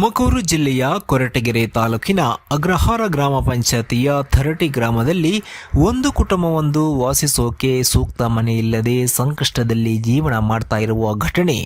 ತುಮಕೂರು ಜಿಲ್ಲೆಯ ಕೊರಟಗೆರೆ ತಾಲೂಕಿನ ಅಗ್ರಹಾರ ಗ್ರಾಮ ಪಂಚಾಯತಿಯ ಥರಟಿ ಗ್ರಾಮದಲ್ಲಿ ಒಂದು ಕುಟುಂಬವೊಂದು ವಾಸಿಸೋಕೆ ಸೂಕ್ತ ಮನೆಯಿಲ್ಲದೆ ಸಂಕಷ್ಟದಲ್ಲಿ ಜೀವನ ಮಾಡ್ತಾ ಇರುವ ಘಟನೆ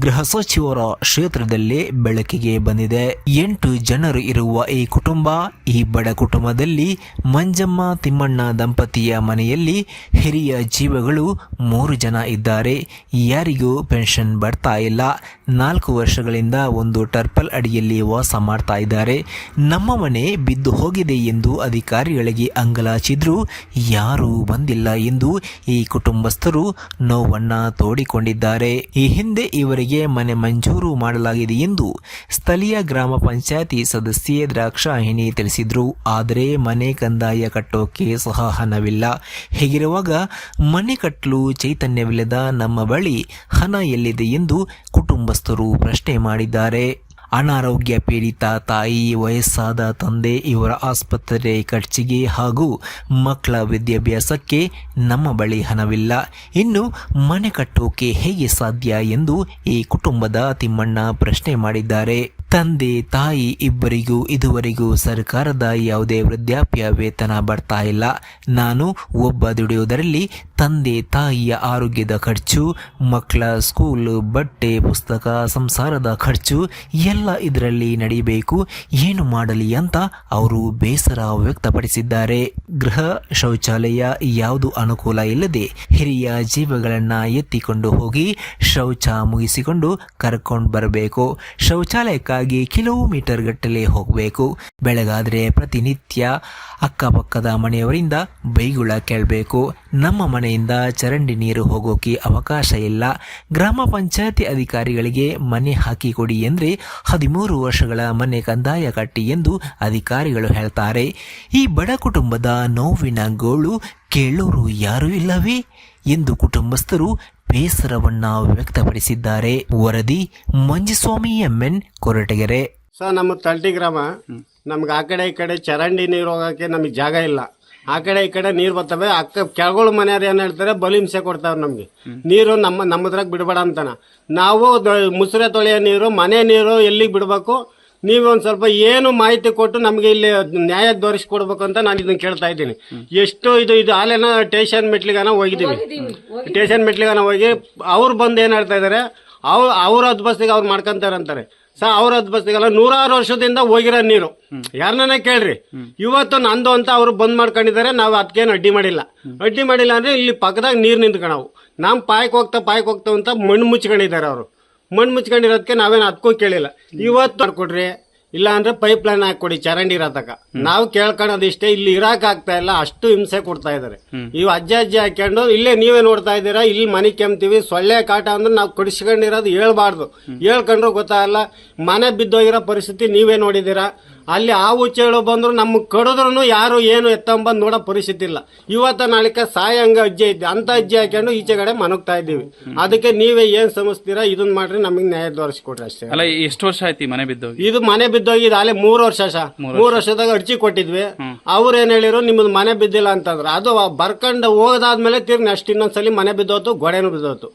ಗೃಹ ಸಚಿವರ ಕ್ಷೇತ್ರದಲ್ಲೇ ಬೆಳಕಿಗೆ ಬಂದಿದೆ. ಎಂಟು ಜನರು ಇರುವ ಈ ಕುಟುಂಬ, ಈ ಬಡ ಕುಟುಂಬದಲ್ಲಿ ಮಂಜಮ್ಮ ತಿಮ್ಮಣ್ಣ ದಂಪತಿಯ ಮನೆಯಲ್ಲಿ ಹಿರಿಯ ಜೀವಗಳು ಮೂರು ಜನ ಇದ್ದಾರೆ. ಯಾರಿಗೂ ಪೆನ್ಷನ್ ಬರ್ತಾ ಇಲ್ಲ. ನಾಲ್ಕು ವರ್ಷಗಳಿಂದ ಒಂದು ಟರ್ಪಲ್ ಅಡಿಯಲ್ಲಿ ವಾಸ ಮಾಡ್ತಾ ಇದ್ದಾರೆ. ನಮ್ಮ ಮನೆ ಬಿದ್ದು ಹೋಗಿದೆ ಎಂದು ಅಧಿಕಾರಿಗಳಿಗೆ ಅಂಗಲಾಚಿದ್ರು ಯಾರೂ ಬಂದಿಲ್ಲ ಎಂದು ಈ ಕುಟುಂಬಸ್ಥರು ನೋವನ್ನು ತೋಡಿಕೊಂಡಿದ್ದಾರೆ. ಈ ಹಿಂದೆ ಇವರಿಗೆ ಮನೆ ಮಂಜೂರು ಮಾಡಲಾಗಿದೆ ಎಂದು ಸ್ಥಳೀಯ ಗ್ರಾಮ ಪಂಚಾಯತಿ ಸದಸ್ಯೆ ದ್ರಾಕ್ಷಾಹಿಣಿ ತಿಳಿಸಿದ್ರು. ಆದರೆ ಮನೆ ಕಂದಾಯ ಕಟ್ಟೋಕೆ ಸಹ ಹಣವಿಲ್ಲ. ಹೀಗಿರುವಾಗ ಮನೆ ಕಟ್ಟಲು ಚೈತನ್ಯವಿಲ್ಲದ ನಮ್ಮ ಬಳಿ ಹಣ ಎಲ್ಲಿದೆ ಎಂದು ಕುಟುಂಬಸ್ಥರು ಪ್ರಶ್ನೆ ಮಾಡಿದ್ದಾರೆ. ಅನಾರೋಗ್ಯ ಪೀಡಿತ ತಾಯಿ, ವಯಸ್ಸಾದ ತಂದೆ ಇವರ ಆಸ್ಪತ್ರೆ ಖರ್ಚಿಗೆ ಹಾಗೂ ಮಕ್ಕಳ ವಿದ್ಯಾಭ್ಯಾಸಕ್ಕೆ ನಮ್ಮ ಬಳಿ ಹಣವಿಲ್ಲ. ಇನ್ನು ಮನೆ ಕಟ್ಟೋಕೆ ಹೇಗೆ ಸಾಧ್ಯ ಎಂದು ಈ ಕುಟುಂಬದ ತಿಮ್ಮಣ್ಣ ಪ್ರಶ್ನೆ ಮಾಡಿದ್ದಾರೆ. ತಂದೆ, ತಾಯಿ ಇಬ್ಬರಿಗೂ ಇದುವರೆಗೂ ಸರ್ಕಾರದ ಯಾವುದೇ ವೃದ್ಧಾಪ್ಯ ವೇತನ ಬರ್ತಾ ಇಲ್ಲ. ನಾನು ಒಬ್ಬ ದುಡಿಯುವುದರಲ್ಲಿ ತಂದೆ ತಾಯಿಯ ಆರೋಗ್ಯದ ಖರ್ಚು, ಮಕ್ಕಳ ಸ್ಕೂಲ್, ಬಟ್ಟೆ, ಪುಸ್ತಕ, ಸಂಸಾರದ ಖರ್ಚು ಎಲ್ಲ ಇದರಲ್ಲಿ ನಡೆಯಬೇಕು ಏನು ಮಾಡಲಿ ಅಂತ ಅವರು ಬೇಸರ ವ್ಯಕ್ತಪಡಿಸಿದ್ದಾರೆ. ಗೃಹ ಶೌಚಾಲಯ ಯಾವುದು ಅನುಕೂಲ ಇಲ್ಲದೆ ಹಿರಿಯ ಜೀವಗಳನ್ನು ಎತ್ತಿಕೊಂಡು ಹೋಗಿ ಶೌಚ ಮುಗಿಸಿಕೊಂಡು ಕರ್ಕೊಂಡು ಬರಬೇಕು. ಶೌಚಾಲಯಕ್ಕಾಗಿ ಕಿಲೋಮೀಟರ್ ಗಟ್ಟಲೆ ಹೋಗಬೇಕು. ಬೆಳಗಾದ್ರೆ ಪ್ರತಿನಿತ್ಯ ಅಕ್ಕಪಕ್ಕದ ಮನೆಯವರಿಂದ ಬೈಗುಳ ಕೇಳಬೇಕು. ನಮ್ಮ ಮನೆಯಿಂದ ಚರಂಡಿ ನೀರು ಹೋಗೋಕೆ ಅವಕಾಶ ಇಲ್ಲ. ಗ್ರಾಮ ಪಂಚಾಯತಿ ಅಧಿಕಾರಿಗಳಿಗೆ ಮನೆ ಹಾಕಿಕೊಡಿ ಎಂದರೆ ಹದಿಮೂರು ವರ್ಷಗಳ ಮನೆ ಕಂದಾಯ ಕಟ್ಟಿ ಎಂದು ಅಧಿಕಾರಿಗಳು ಹೇಳ್ತಾರೆ. ಈ ಬಡ ಕುಟುಂಬದ ನೋವಿನ ಗೋಳು ಕೇಳೋರು ಯಾರೂ ಇಲ್ಲವೇ ಎಂದು ಕುಟುಂಬಸ್ಥರು ಬೇಸರವನ್ನು ವ್ಯಕ್ತಪಡಿಸಿದ್ದಾರೆ. ವರದಿ ಮಂಜುಸ್ವಾಮಿ ಎಂಎನ್ ಕೊರಟಗೆರೆ. ಸರ್ ನಮ್ಮ ತಲ್ಟಿ ಗ್ರಾಮ ನಮ್ಗೆ ಆ ಕಡೆ ಈ ಕಡೆ ಚರಂಡಿ ನೀರು ಹೋಗೋಕ್ಕೆ ನಮಗೆ ಜಾಗ ಇಲ್ಲ. ಆ ಕಡೆ ಈ ಕಡೆ ನೀರು ಬರ್ತವೆ. ಅಕ್ಕ ಕೆಳಗೋಳ ಮನೆಯವ್ರು ಏನು ಹೇಳ್ತಾರೆ ಬಲಿ ಹಿಂಸೆ ಕೊಡ್ತಾವ್ರೆ ನಮಗೆ. ನೀರು ನಮ್ಮ ನಮ್ಮದ್ರಾಗ ಬಿಡಬೇಡ ಅಂತಾನ. ನಾವು ಮುಸುರೆ ತೊಳೆಯೋ ನೀರು ಮನೆ ನೀರು ಎಲ್ಲಿಗೆ ಬಿಡಬೇಕು? ನೀವು ಒಂದು ಸ್ವಲ್ಪ ಏನು ಮಾಹಿತಿ ಕೊಟ್ಟು ನಮಗೆ ಇಲ್ಲಿ ನ್ಯಾಯ ದೊರಕಿಸ್ಕೊಡ್ಬೇಕು ಅಂತ ನಾನು ಇದನ್ನ ಕೇಳ್ತಾ ಇದ್ದೀನಿ. ಎಷ್ಟು ಇದು ಇದು ಆಲೇನ ಟೇಷನ್ ಮೆಟ್ಲಿಗಾನ ಹೋಗಿದ್ದೀವಿ ಟೇಷನ್ ಮೆಟ್ಲಿಗಾನ ಹೋಗಿ ಅವ್ರು ಬಂದು ಏನು ಹೇಳ್ತಾ ಇದ್ದಾರೆ ಅವ್ರು ಅವ್ರ ಹದ್ಬಸ್ತಿಗೆ ಅವ್ರು ಮಾಡ್ಕೊಂತಾರೆ ಅಂತಾರೆ ಸರ್ ಅವ್ರ ಬಸ್ಗೆಲ್ಲ ನೂರಾರು ವರ್ಷದಿಂದ ಹೋಗಿರೋ ನೀರು. ಯಾರನ್ನ ಕೇಳ್ರಿ? ಇವತ್ತು ನಂದು ಅಂತ ಅವ್ರು ಬಂದ್ ಮಾಡ್ಕೊಂಡಿದ್ದಾರೆ, ನಾವು ಅದಕ್ಕೇನು ಅಡ್ಡಿ ಮಾಡಿಲ್ಲ. ಅಡ್ಡಿ ಮಾಡಿಲ್ಲ ಅಂದ್ರೆ ಇಲ್ಲಿ ಪಕ್ಕದಾಗ ನೀರು ನಿಂತ್ಕೊಳವು ನಮ್ ಪಾಯಕ್ ಹೋಗ್ತಾ ಪಾಯಕ್ ಹೋಗ್ತಾ ಅಂತ ಮಣ್ಣು ಮುಚ್ಕೊಂಡಿದ್ದಾರೆ ಅವರು. ಮಣ್ಣು ಮುಚ್ಕೊಂಡಿರೋದಕ್ಕೆ ನಾವೇನು ಅದಕ್ಕೂ ಕೇಳಿಲ್ಲ. ಇವತ್ತು ಮಾಡ್ಕೊಡ್ರಿ ಇಲ್ಲ ಅಂದ್ರೆ ಪೈಪ್ ಲೈನ್ ಹಾಕೊಡಿ ಚರಂಡಿ ಇರತಕ ನಾವು ಕೇಳ್ಕೊಳೋದು ಇಷ್ಟೇ ಇಲ್ಲಿ ಇರಾಕ್ ಆಗ್ತಾ ಇಲ್ಲ ಅಷ್ಟು ಹಿಂಸೆ ಕೊಡ್ತಾ ಇದಾರೆ ಇವ್ ಅಜ್ಜ ಅಜ್ಜಿ ಹಾಕೊಂಡು ಇಲ್ಲೇ ನೀವೇ ನೋಡ್ತಾ ಇದ್ದೀರಾ ಇಲ್ಲಿ ಮನೆ ಕೆಮ್ತೀವಿ ಸೊಳ್ಳೆ ಕಾಟ ಅಂದ್ರೆ ನಾವು ಕುಡಿಸ್ಕೊಂಡಿರೋದು ಹೇಳ್ಬಾರ್ದು. ಹೇಳ್ಕೊಂಡ್ರು ಗೊತ್ತಾಗಲ್ಲ ಮನೆ ಬಿದ್ದೋಗಿರೋ ಪರಿಸ್ಥಿತಿ ನೀವೇ ನೋಡಿದ್ದೀರಾ. ಅಲ್ಲಿ ಆ ಹುಚ್ಚೆಗಳು ಬಂದ್ರು ನಮ್ಗೆ ಕಡಿದ್ರು ಯಾರು ಏನು ಎತ್ತಂಬಂದು ನೋಡೋ ಪರಿಸ್ಥಿತಿ ಇಲ್ಲ. ಇವತ್ತ ನಾಳಿಕ ಸಾಯಂಗ ಅಜ್ಜಿ ಐತಿ ಅಂತ ಅಜ್ಜಿ ಹಾಕೊಂಡು ಈಚೆ ಕಡೆ ಮನಗ್ತಾ ಇದ್ದೀವಿ. ಅದಕ್ಕೆ ನೀವೇ ಏನ್ ಸಮಸ್ತೀರಾ ಇದನ್ನ ಮಾಡ್ರಿ ನಮಗೆ ನ್ಯಾಯ ದೊರಕಿಸ್ಕೊಡ್ರಿ ಅಷ್ಟೇ. ಅಲ್ಲ ಎಷ್ಟು ವರ್ಷ ಆಯ್ತು ಈ ಮನೆ ಬಿದ್ದೋಗಿ? ಇದು ಮನೆ ಬಿದ್ದೋಗಿದ್ದು ಅಲ್ಲೇ ಮೂರು ವರ್ಷ ಸಹ ಮೂರು ವರ್ಷದಾಗ ಅರ್ಜಿ ಕೊಟ್ಟಿದ್ವಿ. ಅವ್ರು ಏನ್ ಹೇಳಿರು ನಿಮ್ದು ಮನೆ ಬಿದ್ದಿಲ್ಲ ಅಂತಂದ್ರೆ. ಅದು ಬರ್ಕೊಂಡು ಹೋಗದಾದ್ಮೇಲೆ ತಿರ್ಗಿ ನೆಕ್ಸ್ಟ್ ಇನ್ನೊಂದ್ಸಲಿ ಮನೆ ಬಿದ್ದೋತು ಗೋಡೆನೂ ಬಿದ್ದೋತು.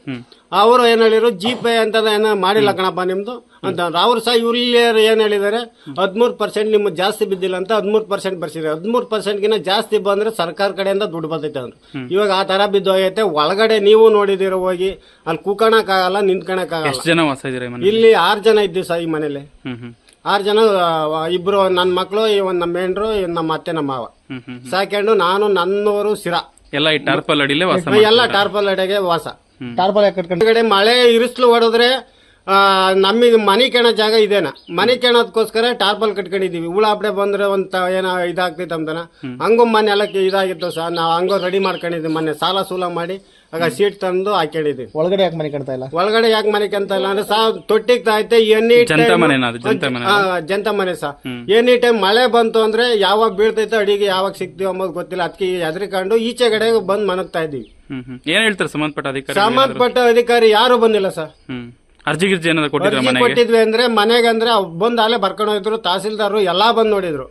ಅವರು ಏನ್ ಹೇಳಿರು ಜಿ ಪೇ ಅಂತ ಏನೋ ಮಾಡಿಲ್ಲ ಕಣಪ್ಪ ನಿಮ್ದು? ಅಂತಂದ್ರು ಅವ್ರು ಸಹ ಇವ್ರು ಇಲ್ಲಿ ಏನ್ ಹೇಳಿದಾರೆ ಹದಿಮೂರು ಪರ್ಸೆಂಟ್ ನಿಮ್ಗೆ ಜಾಸ್ತಿ ಬಿದ್ದಿಲ್ಲ ಅಂತ ಹದಿಮೂರು ಪರ್ಸೆಂಟ್ ಬರ್ಸಿದ್ರೆ ಹದಿಮೂರು ಪರ್ಸೆಂಟ್ಗಿಂತ ಜಾಸ್ತಿ ಬಂದ್ರೆ ಸರ್ಕಾರ ಕಡೆಯಿಂದ ದುಡ್ಡು ಬರ್ತೈತೆ ಅಂದ್ರು ಇವಾಗ ಆ ತರ ಬಿದ್ದೋಗೈತೆ ಒಳಗಡೆ ನೀವು ನೋಡಿದಿರ ಹೋಗಿ ಅಲ್ಲಿ ಕೂಕೋಣಕ್ಕಾಗಲ್ಲ ನಿಂತ್ಕೊಳಕ್ಕಾಗಲ್ಲ ಎಷ್ಟು ಜನ ವಾಸ ಇದ್ದೀರಾ ಈ ಮನೆ ಇಲ್ಲಿ ಆರು ಜನ ಇದ್ದೀವಿ ಸರ್ ಈ ಮನೇಲಿ. ಹ್ಮ್ ಹ್ಮ್. ಆರು ಜನ ಆ, ಇಬ್ರು ನನ್ನ ಮಕ್ಕಳು ಒಂದು ನಮ್ಮ ಹೆಂಡ್ರು ಇವ್ನ್ ನಮ್ಮ ಅತ್ತೆ ನಮ್ಮ ಮಾವ. ಹ್ಮ್ ಹ್ಮ್ ಸಾಕೊಂಡು ನಾನು ನನ್ನವರು ಸಿರ ಎಲ್ಲ ಈ ಟಾರ್ಪಲ್ ಅಡಿಲೇ ವಾಸ ಎಲ್ಲ ಟಾರ್ಪಲ್ ಅಡೆಗೆ ವಾಸ. ಟಾರ್ಪಲ್ ಕಡೆ ಮಳೆ ಇರಿಸ್ಲು ಹೊಡೆದ್ರೆ ಆ, ನಮಗೆ ಮನೆ ಕೆಣೋ ಜಾಗ ಇದೇನ. ಮನೆ ಕೆಣೋದಕ್ಕೋಸ್ಕರ ಟಾರ್ಪಲ್ ಕಟ್ಕೊಂಡಿದೀವಿ ಹುಳ ಹಪ್ಪಡೆ ಬಂದ್ರೆ ಒಂದ್ ಏನೋ ಇದಾಗ್ತೈತೆ ಅಂತನ. ಹಂಗೂ ಮನೆ ಎಲ್ಲ ಇದಾಗಿತ್ತು ಸರ್ ನಾವು ಹಂಗೋ ರೆಡಿ ಮಾಡ್ಕೊಂಡಿದ್ವಿ ಮೊನ್ನೆ ಸಾಲ ಸೂಲ ಮಾಡಿ ಆಗ ಸೀಟ್ ತಂದು ಹಾಕೊಂಡಿದ್ವಿ ಒಳಗಡೆ ಯಾಕೆ ಮನೆ ಕಾಣ್ತಾ ಇಲ್ಲ? ಒಳಗಡೆ ಯಾಕೆ ಮನೆ ಕಂತ ಇಲ್ಲ ಅಂದ್ರೆ ಸಾ ತೊಟ್ಟಿಗೆ ತಾಯ್ತೆ ಎನಿ ಜಂತ ಮನೆ ಸಾ. ಎನಿ ಟೈಮ್ ಮಳೆ ಬಂತು ಅಂದ್ರೆ ಯಾವಾಗ ಬೀಳ್ತೈತೆ ಅಡಿಗೆ ಯಾವಾಗ ಸಿಗ್ತೀವಿ ಅಂಬೋದು ಗೊತ್ತಿಲ್ಲ. ಅದಕ್ಕೆ ಹೆದರಿಕೊಂಡು ಈಚೆ ಕಡೆ ಬಂದು ಮನಗ್ತಾ ಇದೀವಿ ಹ್ಮ್ ಏನ್ ಹೇಳ್ತಾರೆ ಸಂಬಂಧಪಟ್ಟ ಅಧಿಕಾರಿ ಸಂಬಂಧಪಟ್ಟ ಅಧಿಕಾರಿ ಯಾರು ಬಂದಿಲ್ಲ ಸರ್ ಅರ್ಜಿ ಗಿರ್ಜಿ ಏನಾದ್ರು ಕೊಟ್ಟಿದ್ರ ಅರ್ಜಿ ಮನೆಗೆ? ಕೊಟ್ಟಿದ್ವಿ ಅಂದ್ರೆ ಮನೆಗೆ ಅಂದ್ರೆ ಬಂದು ಬಂದ್ ಅಲ್ಲೇ ಬರ್ಕೊಂಡು ಹೋಗಿದ್ರು ತಹಸೀಲ್ದಾರ್ ಎಲ್ಲಾ ಬಂದ್ ನೋಡಿದ್ರು.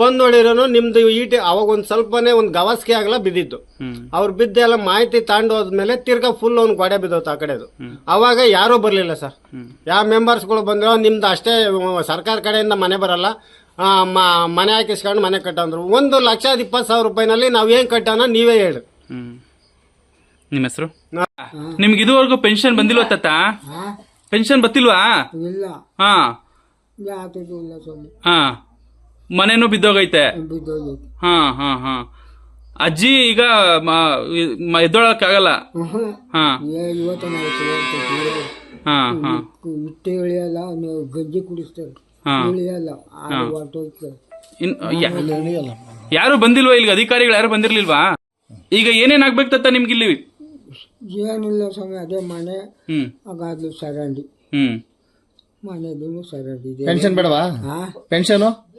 ಬಂದ್ ನೋಡಿರೋನು ನಿಮ್ದು ಈಟಿ ಅವಾಗ ಒಂದ್ ಸ್ವಲ್ಪನೇ ಒಂದ್ ಗವಾಸ್ಗೆ ಆಗಲ್ಲ ಬಿದ್ದಿದ್ದು ಅವ್ರ ಅವ್ರು ಬಿದ್ದೆಲ್ಲ ಮಾಹಿತಿ ತಾಂಡು ಹೋದ್ಮೇಲೆ ತಿರ್ಗಾ ಫುಲ್ ಅವ್ನ್ ಗೋಡೆ ಬಿದ್ದೋತು ಆ ಕಡೆದು. ಅವಾಗ ಯಾರೂ ಬರ್ಲಿಲ್ಲ ಸರ್. ಯಾವ ಮೆಂಬರ್ಸ್ಗಳು ಬಂದ್ರು ನಿಮ್ದು ಅಷ್ಟೇ ಸರ್ಕಾರ ಕಡೆಯಿಂದ ಮನೆ ಬರಲ್ಲ. ಮನೆ ಹಾಕಿಸ್ಕೊಂಡು ಮನೆ ಕಟ್ಟಂದ್ರು. ಒಂದು ಲಕ್ಷ ಇಪ್ಪತ್ತು ಸಾವಿರ ರೂಪಾಯಿನಲ್ಲಿ ನಾವ್ ಏನ್ ಕಟ್ಟೋಣ ನೀವೇ ಹೇಳಿ. ನಿಮ್ಮ ಹೆಸರು? ನಿಮ್ಗೆ ಇದುವರೆಗೂ ಪೆನ್ಷನ್ ಬಂದಿಲ್ಲ ತಾತ ಪೆನ್ಷನ್ ಬತ್ತಿಲ್ವಾ? ಇಲ್ಲ. ಹಾ. ಯಾತದು ಇಲ್ಲ ಸ್ವಾಮಿ. ಹಾ. ಮನೇನು ಬಿದ್ದೋಗೈತೆ? ಬಿದ್ದೋಗೈತಿ. ಹಾ ಹಾ ಹಾ. ಅಜ್ಜಿ ಈಗ ಎದ್ದೊಳಕ್ಕಾಗಲ್ಲ? ಹಾ. ಇವತ್ತು ಹಾ ಹಾ. ಇಟ್ಟೆ ಇಳಿಯಲ್ಲ ನೀವು ಗಂಜಿ ಕುಡಿಸ್ತಾರೆ. ಹಾ. ಇಳಿಯಲ್ಲ ಆರು ಹೊರ್ಟೋಗ್ತಾರೆ ಇನ್ ಯಾ- ಯಾರು ಬಂದಿಲ್ವಾ ಇಲ್ಲಿ ಅಧಿಕಾರಿಗಳು ಯಾರು ಬಂದಿರ್ಲಿಲ್ವಾ? ಈಗ ಏನೇನ್ ಆಗ್ಬೇಕು ತಾತ ನಿಮ್ಗೆ ಇಲ್ಲಿ ಏನಿಲ್ಲ ಸ್ವಾಮಿ ಅದೇ ಮನೆ. ಹಾಗಾದ್ಲು ಸರಂಡಿ. ಹ್ಮ್. ಮನೆದು ಸರಂಡಿ ಇದೆ. ಪೆನ್ಷನ್ ಬೇಡವಾ? ಹಾ. ಪೆನ್ಷನು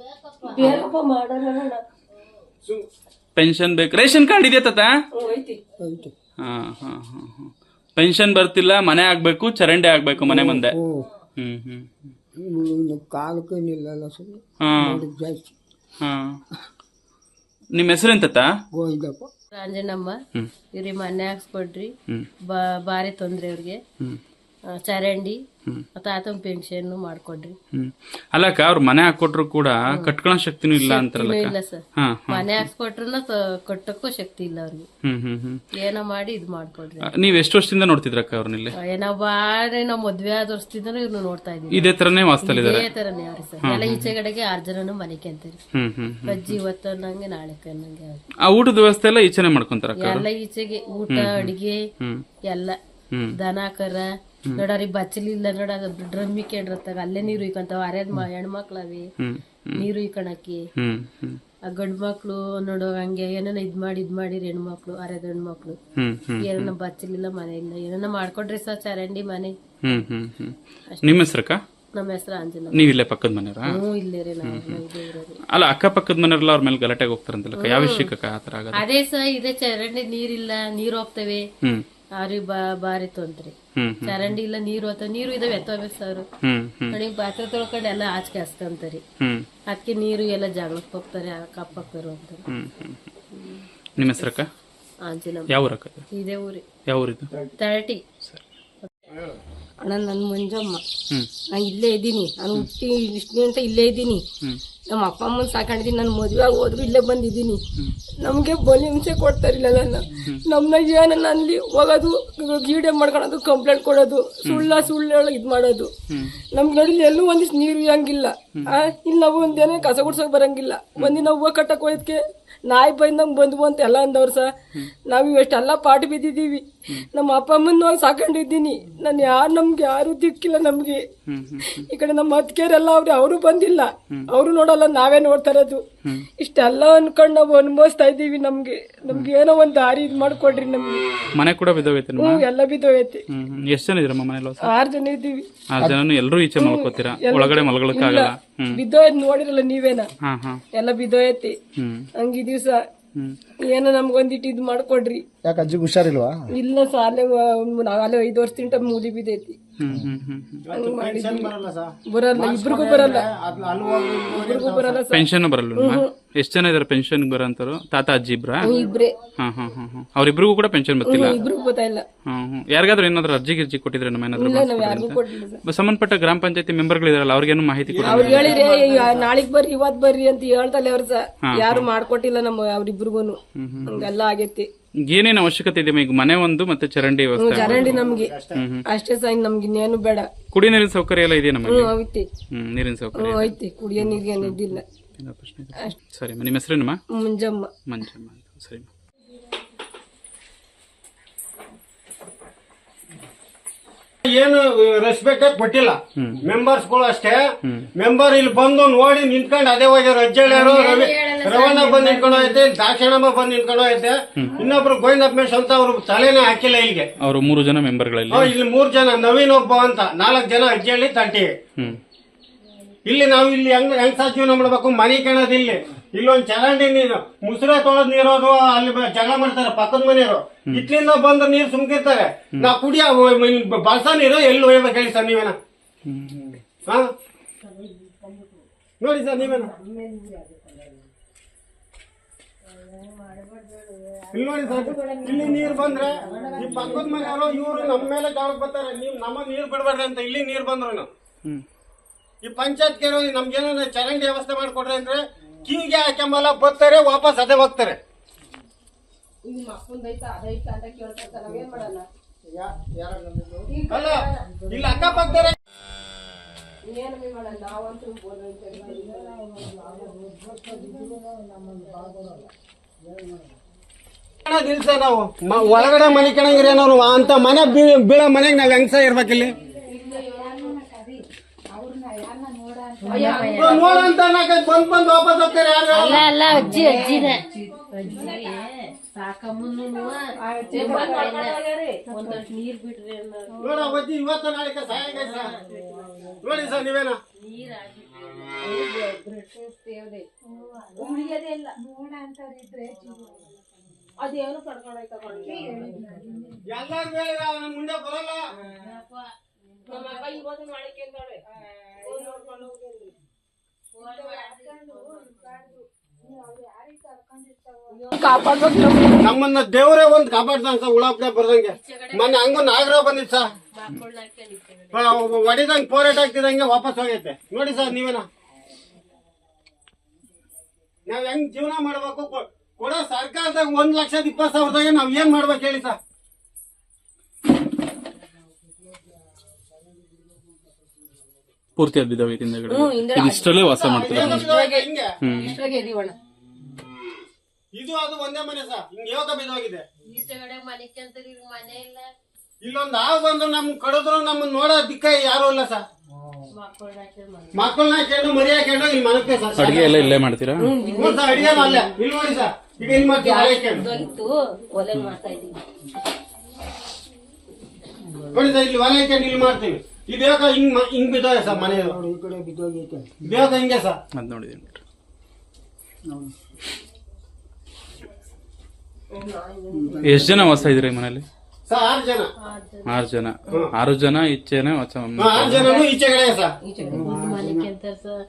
ಪೆನ್ಷನ್ ಬೇಕು. ರೇಷನ್ ಕಾರ್ಡ್ ಇದೆಯಾ ತಾತ? ಐತಿ. ಹಾ ಹಾ ಹಾ ಹಾ. ಪೆನ್ಷನ್ ಬರ್ತಿಲ್ಲ ಮನೆ ಆಗ್ಬೇಕು ಚರಂಡಿ ಆಗ್ಬೇಕು ಮನೆ ಮುಂದೆ. ಓ ಹ್ಮ್ ಹ್ಮ್ ಇನ್ನು ಕಾಲಕ್ಕೆ ನಿಲ್ಲಲ್ಲ ಸ್ವಾಮಿ. ಹಾ. ಅದಕ್ಕೆ ಜಾಸ್ತಿ. ಹಾ. ನಿಮ್ಮ ಹೆಸರೇನ್ ತಾತ? ಗೋವಿಂದಪ್ಪ. ಅಂಜನಮ್ಮ. ಇವ್ರಿಗೆ ಮನೆ ಹಾಕ್ಸ್ಕೊಡ್ರಿ ಬಾರಿ ಭಾರಿ ತೊಂದ್ರೆ ಇವ್ರಿಗೆ ಚರಂಡಿ. ತಾತನ ಪೆನ್ಷನ್ ಮಾಡ್ಕೊಡ್ರಿ. ಅಲ್ಲಕ್ಕ ಅವ್ರ ಮನೆ ಹಾಕೊಟ್ರು ಕೂಡ ಕಟ್ಕೊಳ ಶಕ್ತಿನೂ ಇಲ್ಲ ಅಂತಾರಲ್ಲ ಇಲ್ಲ ಸರ್. ಮನೆ ಹಾಕ್ಸ್ಕೊಟ್ರು ಕಟ್ಟಕ್ಕೂ ಶಕ್ತಿ ಇಲ್ಲ ಅವ್ರಿಗೆ. ಏನೋ ಮಾಡಿ ಇದು ಮಾಡ್ಕೊಡ್ರಿ. ನೀವ್ ಎಷ್ಟು ವರ್ಷದಿಂದ ನೋಡ್ತಿದ್ರಕ್ಕ ಅವ್ರನ್ನಿಲ್ಲಿ ಏನೋ ಬಾರಿ ನಾವು ಮದ್ವೆ ಆದ ವರ್ಷದಿಂದನೂ ಇವ್ರು ನೋಡ್ತಾ ಇದೀವಿ ಇದೇ ತರನೇ ವಾಸ್ತಲಿದ್ದಾರೆ ಇದೇ ತರನೇ ಅವ್ರಿ ಸರ್. ಎಲ್ಲ ಈಚೆಗಡೆಗೆ ಆರ್ ಜನನು ಹ್ಮ್ ಹ್ಮ್. ಅಜ್ಜಿ ಇವತ್ತು ಅನ್ನಂಗೆ ನಾಳೆ ಅನ್ನಂಗೆ ಆ ಊಟದ ವ್ಯವಸ್ಥೆ ಎಲ್ಲ ಈಚೆನೆ ಮಾಡ್ಕೊಂತಾರಕ್ಕ ಎಲ್ಲ ಈಚೆಗೆ ಊಟ ಅಡಿಗೆ ಎಲ್ಲ. ದನ ಕರ ನೋಡರಿ ಬಚ್ಚಲಿಲ್ಲ ನೋಡ ಡ್ರಮ್ ಇಕ್ಕೊಂಡ್ರತ್ತಾಗ ಅಲ್ಲೇ ನೀರು ಇಕ್ಕಂತಾವ ಅರೆದ್ ಹೆಣ್ಮಕ್ಳವಿ. ನೀರು ಹ್ಮ್. ಆ ಗಂಡ್ ಮಕ್ಳು ನೋಡೋ ಹಂಗೆ ಏನೇನ ಇದ್ ಮಾಡಿ ಇದ್ ಮಾಡಿರಿ ಹೆಣ್ಮಕ್ಳು ಅರ್ಯದ ಹೆಣ್ಮಕ್ಳು. ಹ್ಮ್. ಹ್ಮ್. ಏನೇನ ಬಚ್ಚಲಿಲ್ಲ ಮನೆ ಇಲ್ಲ ಏನನ್ನ ಮಾಡ್ಕೊಡ್ರಿ ಸರ್ ಚರಂಡಿ ಮನೆ. ನಿಮ್ಮ ಹೆಸರಕ್ಕ? ನಮ್ಮ ಹೆಸರು ಅಂಜನ ನೀವ್ ಇಲ್ಲೇ ಪಕ್ಕದ ಮನೆಯವರ? ಹ್ಞೂ ಇಲ್ಲೇ ರೀ ನಾವು ಅಕ್ಕ ಪಕ್ಕದ. ಅಲ್ಲ ಮನೆಯವರೆಲ್ಲ ಅವ್ರ ಮೇಲೆ ಗಲಾಟೆಗೆ ಹೋಗ್ತಾರಂತಲ್ಲ ಯಾವ ವಿಷಯಕ್ಕ ಆತರ ಅದೇ ಸರ್ ಇದೇ ಚರಂಡಿ ನೀರಿಲ್ಲ ನೀರು ಹೋಗ್ತವೆ. ಅವ್ರಿಗೆ ಬಾ ಬಾರಿ ತೊಂದ್ರೆ. ಚರಂಡಿ ಇಲ್ಲ ನೀರು ಅಥವಾ ನೀರು ಇದಾವೆ ಹ್ಮ್ ಹ್ಮ್. ಕಡೆಗೆ ಪಾತ್ರೆ ತೊಳ್ಕೊಂಡು ಎಲ್ಲ ಆಚೆ ಹಸ್ಕಂತಾರಿ. ಹ್ಮ್. ಅದಕ್ಕೆ ನೀರು ಎಲ್ಲ ಜಾಗಕ್ಕೆ ಹೋಗ್ತಾರೆ ಕಪ್ಪಕ್ಕರು ಅಂತ. ನಿಮ್ಮ ಹೆಸರಕ್ಕ ಯಾವ ಊರಕ್ಕ? ಇದೇ ಊರಿ. ಯಾವ ಊರಿದು ತರ್ಟಿ. ಅಣ್ಣ ನನ್ನ ಮಂಜಮ್ಮ. ನಾನು ಇಲ್ಲೇ ಇದ್ದೀನಿ. ನಾನು ಹುಟ್ಟಿ ಇಷ್ಟು ಅಂತ ಇಲ್ಲೇ ಇದ್ದೀನಿ. ನಮ್ಮ ಅಪ್ಪ ಅಮ್ಮನ ಸಾಕೊಂಡಿದ್ದೀನಿ ನಾನು ಮದುವೆ ಆಗಿ ಹೋದ್ರು ಇಲ್ಲೇ ಬಂದಿದ್ದೀನಿ. ನಮಗೆ ಬಲಿ ಹಿಂಸೆ ಕೊಡ್ತಾರಿಲ್ಲ ನನ್ನ. ನಮ್ಮನ್ನ ಏನನ್ನ ಅಲ್ಲಿ ಹೋಗೋದು ಗೀಡೆ ಮಾಡ್ಕೊಳೋದು ಕಂಪ್ಲೇಂಟ್ ಕೊಡೋದು ಸುಳ್ಳ ಸುಳ್ಳು ಹೇಳಿ ಇದು ಮಾಡೋದು. ನಮ್ಗೆ ನೋಡಿ ಎಲ್ಲೂ ಒಂದಿಷ್ಟು ನೀರು ಇರಂಗಿಲ್ಲ. ಇಲ್ಲಿ ನಾವು ಒಂದೇನೇ ಕಸ ಗುಡ್ಸೋಕೆ ಬರಂಗಿಲ್ಲ. ಒಂದಿನ ಹೂವು ಕಟ್ಟಕ್ಕೆ ಹೋಯ್ದಕ್ಕೆ ನಾಯಿ ಬೈದಂಗ್ ಬಂದ್ವು ಅಂತ ಎಲ್ಲ ಅಂದವ್ರು ಸಹ ನಾವು ಇವೆಷ್ಟೆಲ್ಲ ಪಾಠ ಬಿದ್ದಿದ್ದೀವಿ. ನಮ್ಮ ಅಪ್ಪ ಅಮ್ಮನ ನಾವು ಸಾಕೊಂಡಿದ್ದೀನಿ. ನಾನು ಯಾರು ನಮ್ಗೆ ಯಾರು ದಿಕ್ಕಿಲ್ಲ ನಮ್ಗೆ. ಈ ಕಡೆ ನಮ್ಮ ಅತ್ತಿಗೆರೆಲ್ಲ ಅವ್ರಿ ಅವರು ಬಂದಿಲ್ಲ. ಅವರು ನೋಡಲ್ಲ ನಾವೇ ನೋಡ್ತಾ ಇರೋದು. ಇಷ್ಟೆಲ್ಲ ಅನ್ಕೊಂಡು ನಾವು ಅನುಭವಿಸ್ತಾ ಇದ್ದೀವಿ ನಮ್ಗೆ. ನಮ್ಗೆ ಏನೋ ಒಂದು ದಾರಿ ಇದು ಮಾಡ್ಕೊಡ್ರಿ ನಮ್ಗೆ. ಮನೆ ಕೂಡ ಬಿದ್ದೋಗೈತೆ ಹ್ಞೂ ಎಲ್ಲ ಬಿದ್ದೋಗೈತಿ. ಎಷ್ಟ್ ಜನ ಇದ್ರಮ್ಮ ಮನೇಲಿ ಹೊಸ? ಆರು ಜನ ಇದ್ದೀವಿ. ಆ ಜನ ಎಲ್ಲರೂ ಈಚೆ ಮಲ್ಕೋತೀರಾ? ಒಳಗಡೆ ಮಲ್ಗೊಳಕ್ಕಾಗಲ್ಲ ಹ್ಮ್. ಬಿದ್ದೋಯ್ತು ನೋಡಿರಲ್ಲ ನೀವೇನ? ಹಾ ಹಾ. ಎಲ್ಲ ಬಿದ್ದೋಯ್ತಿ ಹ್ಮ್. ಹಂಗಿ ದಿವ್ಸ ಹ್ಮ್. ಏನೋ ನಮ್ಗೊಂದಿಟ್ಟು ಇದು ಮಾಡ್ಕೊಡ್ರಿ. ಯಾಕೆ ಅಜ್ಜಿಗೆ ಹುಷಾರಿಲ್ವಾ? ಇಲ್ಲ ಸಾಲೆ ನಾವಲ್ಲೇ ಐದು ವರ್ಷದಿಂದ ಮೂಲಿ ಬಿದ್ದೈತಿ. ಹ್ಮ್ ಹ್ಮ್ ಹ್ಮ್ ಹ್ಮ್. ಹಂಗ್ ಮಾಡಿದ್ವಿ. ಬರಲ್ಲ ಸರ್ ಬರಲ್ಲ ಇಬ್ರಿಗೂ ಬರಲ್ಲ. ಅಲ್ಲಿ ಇಬ್ರಿಗೂ ಬರಲ್ಲ ಸರ್. ಪೆನ್ಷನ್ ಬರಲ್ಲ ಎಷ್ಟು ಜನ ಇದಾರೆ ಪೆನ್ಷನ್ ಬರೋಂತಾರು ತಾತ ಅಜ್ಜಿ ಇಬ್ರಾ? ಇಬ್ರೇ. ಹಾ ಹಾ ಹಾ ಹಾ. ಅವ್ರಿಬ್ರಿಗೂ ಕೂಡ ಪೆನ್ಷನ್ ಬರ್ತಿಲ್ಲ? ಇಬ್ರಿಗೂ ಗೊತ್ತಿಲ್ಲ ಹ್ಮ್ ಹ್ಮ್ ಯಾರಿಗಾದ್ರೂ ಏನಾದ್ರು ಅರ್ಜಿ ಗಿರ್ಜಿ ಕೊಟ್ಟಿದ್ರೆ ನಮ್ಮ ಏನಾದ್ರು ಇಲ್ಲ ನಾವ್ ಯಾರಿಗೂ ಕೊಡ್ಲಿಲ್ಲ ಸರ್ ಸಂಬಂಧಪಟ್ಟ ಗ್ರಾಮ ಪಂಚಾಯತಿ ಮೆಂಬರ್ಗಳಿದಾರಲ್ಲ ಅವ್ರಿಗೇನು ಮಾಹಿತಿ ಕೊಡಿ ಅವ್ರು ಹೇಳಿದ್ರೆ ನಾಳಿಗ್ ಬರ್ರಿ ಇವತ್ ಬರ್ರಿ ಅಂತ ಹೇಳ್ತಲ್ಲ ಅವ್ರ ಸಾ. ಯಾರು ಮಾಡ್ಕೊಟ್ಟಿಲ್ಲ ನಮ್ಮ ಅವ್ರಿಬ್ರಿಗೂನು. ಹಂಗೆಲ್ಲ ಆಗೈತಿ. ಏನೇನು ಅವಶ್ಯಕತೆ ಇದೆ ಈಗ ಮನೆ ಒಂದು ಮತ್ತೆ ಚರಂಡಿ ವ್ಯವಸ್ಥೆ ಚರಂಡಿ ನಮ್ಗೆ. ಅಷ್ಟೇ. ಸಹ ನಮಗೆ ನಮ್ಗೆ ಇನ್ನೇನು ಬೇಡ. ಕುಡಿಯ ನೀರಿನ ಸೌಕರ್ಯ ಎಲ್ಲ ಇದೆ ನಮಗೆ? ಹ್ಮ್ ಐತಿ. ಹ್ಮ್ ನೀರಿನ ಸೌಕರ್ಯ ಹ್ಮ್ ಐತಿ. ಕುಡಿಯೋ ನೀರಿಗೆ ಏನು ಇದಿಲ್ಲ. ಏನೋ ಪ್ರಶ್ನೆ ಇದೆ? ಸರಿ. ನಿಮ್ಮ ಹೆಸರೇನಮ್ಮ? ಮುಂಜಮ್ಮ. ಮಂಜಮ್ಮ ಅಂತ. ಸರಿ ಏನು ರೆಸ್ಪೆಕ್ಟ್ ಕೊಟ್ಟಿಲ್ಲ ಮೆಂಬರ್ಸ್ಗಳು ಅಷ್ಟೇ. ಮೆಂಬರ್ ಇಲ್ಲಿ ಬಂದು ನೋಡಿ ನಿಂತ್ಕೊಂಡು ಅದೇ ಹೋಗ್ಯಾರ ಅಜ್ಜಳ್ಯಾರು ರವಿ ರವಣ ಬಂದ್ ನಿಂತ್ಕೊಂಡು ಐತೆ ದಾಕ್ಷಣಮ್ಮ ಬಂದ್ ನಿಂತ್ಕೊಂಡು ಐತೆ ಇನ್ನೊಬ್ರು ಗೋವಿಂದಪ್ಪ ಮೇಷ್ ಅಂತ ಅವ್ರು ತಲೆನೇ ಹಾಕಿಲ್ಲ ಇಲ್ಲಿಗೆ. ಅವರು ಮೂರು ಜನ ಮೆಂಬರ್ಗಳಲ್ಲಿ. ಇಲ್ಲಿ ಮೂರ್ ಜನ ನವೀನ್ ಒಬ್ಬ ಅಂತ. ನಾಲ್ಕು ಜನ ಅಜ್ಜಳ್ಳಿ ತಟ್ಟಿ ಹ್ಮ್. ಇಲ್ಲಿ ನಾವು ಇಲ್ಲಿ ಹೆಂಗ್ ಹೆಂಗ್ ಜೀವನ ಮಾಡ್ಬೇಕು? ಮನೆ ಕಾಣೋದು ಇಲ್ಲಿ. ಇಲ್ಲೊಂದ್ ಚರಂಡಿ ನೀರು ಮುಸುರೆ ತೊಳೆದ್ ನೀರೋದು ಅಲ್ಲಿ ಜಗಳ ಮಾಡ್ತಾರೆ ಪಕ್ಕದ ಮನೆಯವರು. ಇಟ್ಲಿಂದ ಬಂದ ನೀರು ಸುಮ್ಕಿರ್ತಾರೆ ನಾ ಕುಡಿಯ ಬಳಸ ನೀರು ಎಲ್ಲಿ ಒಯ್ಬೇಕು ಹೇಳಿ ಸರ್ ನೀವೇನ? ಹಾ? ನೋಡಿ ಸರ್ ನೀವೇನ? ಇಲ್ಲಿ ನೋಡಿ ಸರ್ ಇಲ್ಲಿ ನೀರು ಬಂದ್ರೆ ಈ ಪಕ್ಕದ ಮನೆಯವರು ಇವರು ನಮ್ಮ ಮೇಲೆ ಜಗಳಕ್ಕೆ ಬರ್ತಾರೆ. ನೀವು ನಮ್ಮ ನೀರು ಬಿಡಬೇಡ್ರಿ ಅಂತ ಇಲ್ಲಿ ನೀರು ಬಂದ್ರು ಈ ಪಂಚಾಯತ್ ಕೇಳೋ ನಮ್ಗೇನ ಚರಂಡಿ ವ್ಯವಸ್ಥೆ ಮಾಡಿಕೊಡ್ರಿ ಅಂದ್ರೆ ಕಿವಿಗೆ ಹಾಕೊಂಬಲ್ಲ ಬರ್ತಾರೆ ವಾಪಸ್ ಅದೇ ಹೋಗ್ತಾರೆ. ಅಲ್ಲ ಇಲ್ಲಿ ಬೋರ್ವೆಲ್ ದಿಲ್ಸ ನಾವು. ಒಳಗಡೆ ಮನೆ ಕಣಂಗಿರೇನೋ ನಾವು. ಅಂತ ಮನೆ ಬೀಳೋ ಮನೆಗೆ ನಾವ್ ಹೆಂಗ್ಸ ಇರ್ಬೇಕಿಲ್ಲಿ? ನೋಡ ಅಂತ ಬಂದ್ ಬಂದ್ ವಾಪಸ್ ಹೋಗ್ತಾರೆ ಅಲ್ಲ ಅಲ್ಲ ಅಜ್ಜಿ ಅಜ್ಜಿನ. ಅಜ್ಜಿ ಸಾಕಮ್ಮನ್ನು ಒಂದಷ್ಟು ನೀರ್ ಬಿಡ್ರಿ. ನೋಡ ಅಜ್ಜಿ ಇವತ್ತ ನಾಳೆ ನೋಡಿ ಸರ್ ನೀವೇನ? ಅದೇನು ಕಡ್ಕೊಂಡೈತ ಎಲ್ಲಾರು ಅವ್ನ ಮುಂದೆ ಬರಲ್ಲ. ನಮ್ಮ ಅಕ್ಕ ಇವತ್ತು ಕೇಳ್ತಾಳೆ. ಹೋಗ್ ನೋಡ್ಕೊಂಡು ನಮ್ಗೆ. ನಮ್ಮನ್ನ ದೇವರೇ ಒಂದ್ ಕಾಪಾಡ್ತಾನ ಸರ್ ಉಳಾಪ್ನೆ ಬರ್ದಂಗೆ. ಮೊನ್ನೆ ಹಂಗ ನಾಗರ ಬಂದಿತ್ತು ಸರ್. ಒಡಿದಂಗ್ ಪೋರೇಟ್ ಆಗ್ತಿದಂಗೆ ವಾಪಸ್ ಹೋಗೈತೆ. ನೋಡಿ ಸರ್ ನೀವೇನ. ನಾವ್ ಹೆಂಗ್ ಜೀವನ ಮಾಡ್ಬೇಕು? ಕೊ- ಕೊಡೋ ಸರ್ಕಾರದಾಗ ಒಂದ್ ಲಕ್ಷದ ಇಪ್ಪತ್ ಸಾವಿರದಾಗ ನಾವ್ ಏನ್ ಮಾಡ್ಬೇಕು ಹೇಳಿ ಸರ್? ಪೂರ್ತಿ ಅದ್ದಿದ್ದಾವೆ ಹಿಂದೆಗಡೆ ಇದು ಇಷ್ಟರಲ್ಲೇ ವಾಸ ಮಾಡ್ತಾರೆ ಹ್ಮ್. ಇಷ್ಟ್ರಾಗೆ ಇದು ಅದು ಒಂದೇ ಮನೆ ಸರ್. ಹಿಂಗ್ ಯೋಗ ಬಿದ್ದೋಗಿದೆ ಈಚೆಗಡೆ ಮನೆ ಅಂತಾರೆ ಈಗ ಮನೆ ಇಲ್ಲ. ಇಲ್ಲೊಂದ್ ಹಾವು ಬಂದು ನಮ್ ಕಡಿದ್ರು ನಮ್ಮನ್ನ ನೋಡೋ ದಿಕ್ಕ ಯಾರು ಇಲ್ಲ ಸರ್. ಮನೆ ಮಕ್ಕಳನ್ನ ಹಾಕೊಂಡು ಮರಿ ಹಾಕೊಂಡು ಇಲ್ಲಿ ಮನಕ್ಕೆ ಸರ್. ಅಡಿಗೆ ಎಲ್ಲ ಇಲ್ಲೇ ಮಾಡ್ತೀರಾ? ಅಡಿಗೆ ಅಲ್ಲ. ಇಲ್ಲಿ ನೋಡಿ ಸರ್. ಈಗ ಹಾಕೊಂಡು. ಇತ್ತು ಒಲೆ ಮಾಡ್ತಾ ನೋಡಿ ಸರ್ ಇಲ್ಲಿ ಹಾಕೊಂಡು ಇಲ್ಲಿ ಮಾಡ್ತೀವಿ. ಇದು ಯಾಕ ಹಿಂಗ್ ಹಿಂಗ್ ಬಿದ್ದೋದೆ ಸರ್ ಮನೆ ಬೇಕ ಹಿಂಗೆ ಸರ್. ಅದ್ ನೋಡಿದೀನಿ ಎಷ್ಟ್ ಜನ ವಾಸ ಇದ್ರಿ ಮನೇಲಿ ಸರ್ ಆರು ಜನ. ಆರು ಜನ. ಆರು ಜನ ಇಚ್ಚೆನೆ ವಾಸ ಹಾ, ಆರು ಜನನು ಈಚೆಗಡೆ ಸರ್. ಮನೆಗೆ ಅಂತಾರೆ ಸರ್.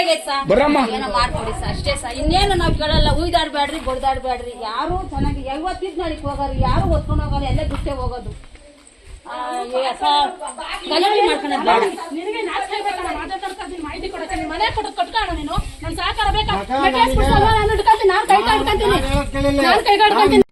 ಆಗೈತೆ ಸರ್. ಏನೋ ಮಾಡ್ಕೊಡಿ ಸರ್. ಅಷ್ಟೇ ಸರ್. ಇನ್ನೇನು ನಾವ್ ಕೇಳಲ್ಲ ಉಯ್ದಾಡ್ಬೇಡ್ರಿ ಬಡ್ದಾಡ್ಬೇಡ್ರಿ. ಯಾರು ಚೆನ್ನಾಗಿ ಯಾವತ್ತಿದ್ ನಾಳಿಗೆ ಹೋಗೋರು ಯಾರು ಒತ್ಕೊಂಡು ಹೋಗಲ್ಲ ಎಲ್ಲ ಬಿಟ್ಟೆ ಹೋಗೋದು. ಮಾಹಿತಿ ಕೊಡಕ್ಕೆ ಮನೆ ಕೊಟ್ಟು ಕಟ್ಕೋಣ ನೀನು. ನನ್ನ ಸಹಕಾರ ಬೇಕಾ? ನಾನು ಕೈ ಹಿಡ್ಕೊಂತೀನಿ ನಾನು ಕೈ